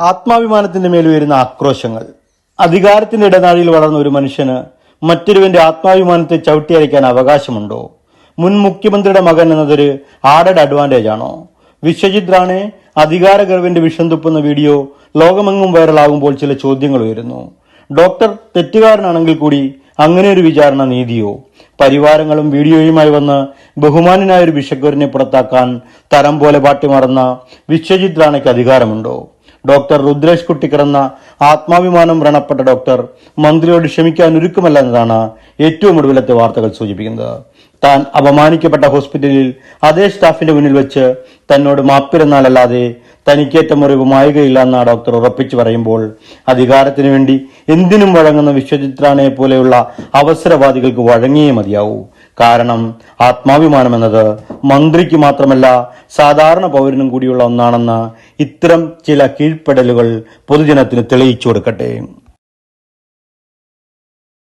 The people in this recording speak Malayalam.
ആത്മാഭിമാനത്തിന്റെ മേൽ ഉയരുന്ന ആക്രോശങ്ങൾ. അധികാരത്തിന്റെ ഇടനാഴിയിൽ വളർന്ന ഒരു മനുഷ്യന് മറ്റൊരുവന്റെ ആത്മാഭിമാനത്തെ ചവിട്ടിയരയ്ക്കാൻ അവകാശമുണ്ടോ? മുൻ മുഖ്യമന്ത്രിയുടെ മകൻ എന്നതൊരു ആഡഡ് അഡ്വാന്റേജ് ആണോ? വിശ്വജിത് റാണെ അധികാര ഗർവിന്റെ വിഷം തുപ്പുന്ന വീഡിയോ ലോകമെങ്ങും വൈറലാകുമ്പോൾ ചില ചോദ്യങ്ങൾ ഉയരുന്നു. ഡോക്ടർ തെറ്റുകാരനാണെങ്കിൽ കൂടി അങ്ങനെ ഒരു വിചാരണ നീതിയോ? പരിവാരങ്ങളും വീഡിയോയുമായി വന്ന് ബഹുമാനനായ ഒരു ബിഷഗ്വരനെ പുറത്താക്കാൻ തരം പോലെ പാട്ടിമറന്ന വിശ്വജിത് റാണയ്ക്ക് അധികാരമുണ്ടോ? ഡോക്ടർ രുദ്രേഷ് കുട്ടിക്കിടന്ന ആത്മാഭിമാനം വ്രണപ്പെട്ട ഡോക്ടർ മന്ത്രിയോട് ക്ഷമിക്കാൻ ഒരുക്കുമല്ല എന്നതാണ് ഏറ്റവും ഒടുവിലത്തെ വാർത്തകൾ സൂചിപ്പിക്കുന്നത്. താൻ അപമാനിക്കപ്പെട്ട ഹോസ്പിറ്റലിൽ അതേ സ്റ്റാഫിന്റെ മുന്നിൽ വെച്ച് തന്നോട് മാപ്പിരുന്നാലല്ലാതെ തനിക്കേറ്റ മുറിവ് മായുകയില്ല എന്ന ഡോക്ടർ ഉറപ്പിച്ചു പറയുമ്പോൾ അധികാരത്തിനു വേണ്ടി എന്തിനും വഴങ്ങുന്ന വിശ്വചിത്രാനെ പോലെയുള്ള അവസരവാദികൾക്ക് വഴങ്ങിയേ മതിയാവൂ. കാരണം ആത്മാഭിമാനം എന്നത് മന്ത്രിക്ക് മാത്രമല്ല സാധാരണ പൗരനും കൂടിയുള്ള ഒന്നാണെന്ന് ഇത്തരം ചില കീഴ്പ്പെടലുകൾ പൊതുജനത്തിന് തെളിയിച്ചു കൊടുക്കട്ടെ.